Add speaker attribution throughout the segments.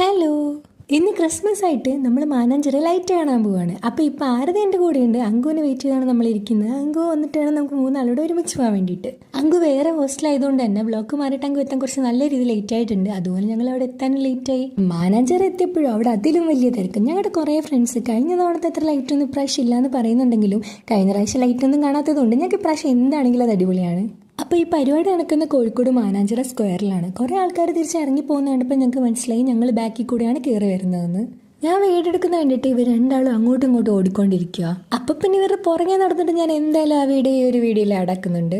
Speaker 1: Hello. ഇന്ന് Christmas ആയിട്ട് നമ്മൾ മാനാഞ്ചിറ ലൈറ്റ് കാണാൻ പോവാണ്. അപ്പോൾ ഇപ്പോൾ ആരതി എന്റെ കൂടെയുണ്ട്. അങ്കുവിനെ വെയിറ്റ് ചെയ്താണ് നമ്മൾ ഇരിക്കുന്നത്. അങ്കു വന്നിട്ടാണ് നമുക്ക് മൂന്നാളോട് ഒരുമിച്ച് പോകാൻ വേണ്ടിയിട്ട്. അങ്കു വേറെ ഹോസ്റ്റലായതുകൊണ്ട് തന്നെ ബ്ലോക്ക് മാറിയിട്ട് അങ്കു എത്താൻ കുറച്ച് നല്ല രീതിയിൽ ലേറ്റ് ആയിട്ടുണ്ട്. അതുപോലെ ഞങ്ങൾ അവിടെ എത്താനും ലേറ്റ് ആയി. മാനാഞ്ചിറ എത്തിയപ്പോഴും അവിടെ അതിലും വലിയ തിരക്ക്. ഞങ്ങളുടെ കുറേ ഫ്രണ്ട്സ് കഴിഞ്ഞ തവണത്തെ അത്ര ലൈറ്റ് ഒന്നും ഇപ്രാവശ്യം ഇല്ല എന്ന് പറയുന്നുണ്ടെങ്കിലും കഴിഞ്ഞ പ്രാവശ്യം ലൈറ്റ് ഒന്നും കാണാത്തതുകൊണ്ട് ഞങ്ങൾക്ക് ഇപ്രാവശ്യം എന്താണെങ്കിലും അത് അടിപൊളിയാണ്. അപ്പോൾ ഈ പരിപാടി നടക്കുന്ന കോഴിക്കോട് മാനാഞ്ചിറ സ്ക്വയറിലാണ്. കുറേ ആൾക്കാർ തിരിച്ച് ഇറങ്ങി പോകുന്ന കണ്ടപ്പോൾ ഞങ്ങൾക്ക് മനസ്സിലായി. ഞങ്ങൾ ബാക്കിൽ കൂടെയാണ് കയറി വരുന്നതെന്ന്. ഞാൻ വീടെടുക്കുന്ന കണ്ടിട്ട് ഇവർ രണ്ടാളും അങ്ങോട്ടും ഇങ്ങോട്ടും ഓടിക്കൊണ്ടിരിക്കുക അപ്പം പിന്നെ ഇവരുടെ പുറകെ നടന്നിട്ട് ഞാൻ എന്തായാലും ആ വീഡിയോ ഈ ഒരു വീഡിയോയിൽ അടക്കുന്നുണ്ട്.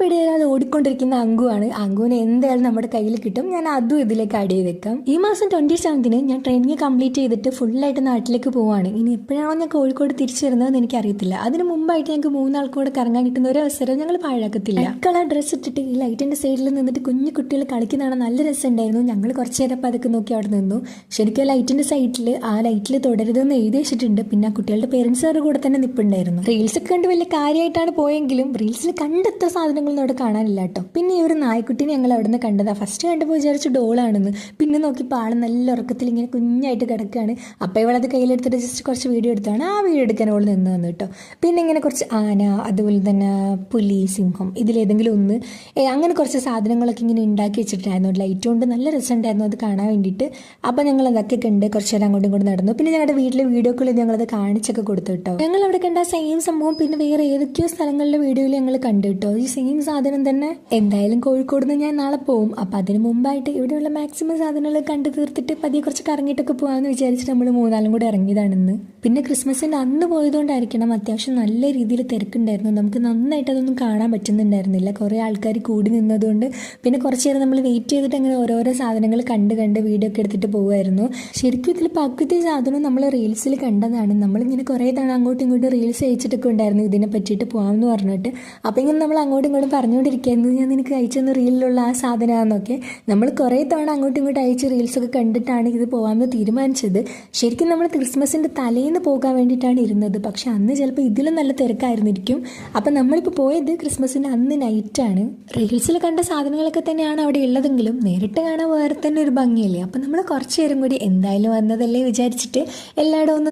Speaker 1: പിടിയില്ലാതെ ഓടിക്കൊണ്ടിരിക്കുന്ന അങ്കുവാണ്. അങ്കുവിനെ എന്തായാലും നമ്മുടെ കയ്യിൽ കിട്ടും. ഞാൻ അതും ഇതിലേക്ക് ആഡ് വെക്കാം. ഈ മാസം ട്വന്റി സെവൻത്തിന് ഞാൻ ട്രെയിനിങ് കംപ്ലീറ്റ് ചെയ്തിട്ട് ഫുള്ളായിട്ട് നാട്ടിലേക്ക് പോവാണ്. ഇനി എപ്പോഴാണോ ഞാൻ കോഴിക്കോട് തിരിച്ചു വരുന്നതെന്ന് എനിക്കറിയത്തില്ല. അതിന് മുമ്പായിട്ട് ഞങ്ങൾക്ക് മൂന്നാൾക്കൂടെ കറങ്ങാൻ കിട്ടുന്ന ഒരു അവസരം ഞങ്ങൾ പാഴാക്കത്തില്ല. കളർ ഡ്രസ്സ് ഇട്ടിട്ട് ഈ ലൈറ്റിന്റെ സൈഡിൽ നിന്നിട്ട് കുഞ്ഞു കുട്ടികൾ കളിക്കുന്നതാണ് നല്ല രസമുണ്ടായിരുന്നു. ഞങ്ങൾ കുറച്ച് നേരം അപ്പം അതൊക്കെ നോക്കി അവിടെ നിന്നു. ശരിക്കും ആ ലൈറ്റിന്റെ സൈഡിൽ ആ ലൈറ്റിൽ തുടരുതെന്ന് എഴുതി വെച്ചിട്ടുണ്ട്. പിന്നെ കുട്ടികളുടെ പേരൻസ് അവരുടെ കൂടെ തന്നെ നിൽപ്പുണ്ടായിരുന്നു റീൽസ് ഒക്കെ കണ്ട് വലിയ കാര്യമായിട്ടാണ് പോയെങ്കിലും റീൽസിൽ കണ്ടെത്ത സാധനങ്ങളൊന്നും അവിടെ കാണാനില്ല കേട്ടോ. പിന്നെ ഈ ഒരു നായ്ക്കുട്ടിനെ ഞങ്ങൾ അവിടെ നിന്ന് കണ്ടതാ. ഫസ്റ്റ് കണ്ടപ്പോൾ വിചാരിച്ചു ഡോളാണെന്ന്. പിന്നെ നോക്കിയപ്പോൾ ആൾ നല്ല ഉറക്കത്തിൽ ഇങ്ങനെ കുഞ്ഞായിട്ട് കിടക്കുകയാണ് അപ്പോൾ ഇവളത് കയ്യിലെടുത്തിട്ട് ജസ്റ്റ് കുറച്ച് വീഡിയോ എടുത്താണ്. ആ വീഡിയോ എടുക്കാൻ അവൾ നിന്ന് വന്നു കേട്ടോ. പിന്നെ ഇങ്ങനെ കുറച്ച് ആന അതുപോലെ തന്നെ പുലി സിംഹം ഇതിലേതെങ്കിലും ഒന്ന് അങ്ങനെ കുറച്ച് സാധനങ്ങളൊക്കെ ഇങ്ങനെ ഉണ്ടാക്കി വെച്ചിട്ടായിരുന്നു ലൈറ്റ് കൊണ്ട് നല്ല രസമുണ്ടായിരുന്നു അത് കാണാൻ വേണ്ടിയിട്ട്. അപ്പോൾ ഞങ്ങൾ അതൊക്കെ കണ്ട് കുറച്ച് നേരം അങ്ങോട്ടും ഇങ്ങോട്ടും നടന്നു. പിന്നെ ഞങ്ങളുടെ വീട്ടിലെ വീഡിയോ കോളിൽ ഞങ്ങളത് കാണിച്ചൊക്കെ കൊടുത്തു കേട്ടോ. ഞങ്ങൾ അവിടെ കണ്ട സെയിം സംഭവം പിന്നെ വേറെ ഏതൊക്കെയോ സ്ഥലങ്ങളിലെ വീഡിയോയിൽ ഞങ്ങൾ കണ്ടു കേട്ടോ. ഈ സെയിം സാധനം തന്നെ. എന്തായാലും കോഴിക്കോട് നിന്ന് ഞാൻ നാളെ പോകും അപ്പം അതിന് മുമ്പായിട്ട് ഇവിടെയുള്ള മാക്സിമം സാധനങ്ങൾ കണ്ടു തീർത്തിട്ട് പതിയെ കുറച്ച് കറങ്ങിയിട്ടൊക്കെ പോകാമെന്ന് വിചാരിച്ചിട്ട് നമ്മൾ മൂന്നാലും കൂടെ ഇറങ്ങിയതാണെന്ന്. പിന്നെ ക്രിസ്മസിന്റെ അന്ന് പോയതുകൊണ്ടായിരിക്കണം അത്യാവശ്യം നല്ല രീതിയിൽ തിരക്കുണ്ടായിരുന്നു. നമുക്ക് നന്നായിട്ട് അതൊന്നും കാണാൻ പറ്റുന്നുണ്ടായിരുന്നില്ല. കുറേ ആൾക്കാർ കൂടി നിന്നതുകൊണ്ട് പിന്നെ കുറച്ച് നേരം നമ്മൾ വെയിറ്റ് ചെയ്തിട്ട് അങ്ങനെ ഓരോരോ സാധനങ്ങൾ കണ്ട് കണ്ട് വീഡിയോ ഒക്കെ എടുത്തിട്ട് പോകുമായിരുന്നു ശരിക്കും ഇതിൽ പകുതി സാധനം നമ്മൾ റീൽസിൽ കണ്ടതാണ്. നമ്മളിങ്ങനെ കുറേ തവണ അങ്ങോട്ടും ഇങ്ങോട്ടും റീൽസ് അയച്ചിട്ടൊക്കെ ഉണ്ടായിരുന്നു ഇതിനെ പറ്റിയിട്ട് പോകാമെന്ന് പറഞ്ഞിട്ട്. അപ്പോൾ ഇങ്ങനെ നമ്മൾ അങ്ങോട്ടും ഇങ്ങോട്ടും പറഞ്ഞുകൊണ്ടിരിക്കുകയായിരുന്നു ഞാൻ നിനക്ക് അയച്ചെന്ന് റീലിലുള്ള ആ സാധനമാണെന്നൊക്കെ. നമ്മൾ കുറേ തവണ അങ്ങോട്ടും ഇങ്ങോട്ടും അയച്ച് റീൽസൊക്കെ കണ്ടിട്ടാണ് ഇത് പോകാമെന്ന് തീരുമാനിച്ചത്. ശരിക്കും നമ്മൾ ക്രിസ്മസിന്റെ തലേന്ന് പോകാൻ വേണ്ടിയിട്ടാണ് ഇരുന്നത്. പക്ഷേ അന്ന് ചിലപ്പോൾ ഇതിലും നല്ല തിരക്കായിരുന്നിരിക്കും. അപ്പം നമ്മളിപ്പോൾ പോയത് ക്രിസ്മസിന്റെ അന്ന് നൈറ്റാണ്. റീൽസിൽ കണ്ട സാധനങ്ങളൊക്കെ തന്നെയാണ് അവിടെ ഉള്ളതെങ്കിലും നേരിട്ട് കാണാൻ വേറെ തന്നെ ഒരു ഭംഗിയല്ലേ. അപ്പം നമ്മൾ കുറച്ച് നേരം കൂടി എന്തായാലും വന്നതല്ലേ വിചാരിച്ചിട്ട് എല്ലായിടവും ഒന്ന്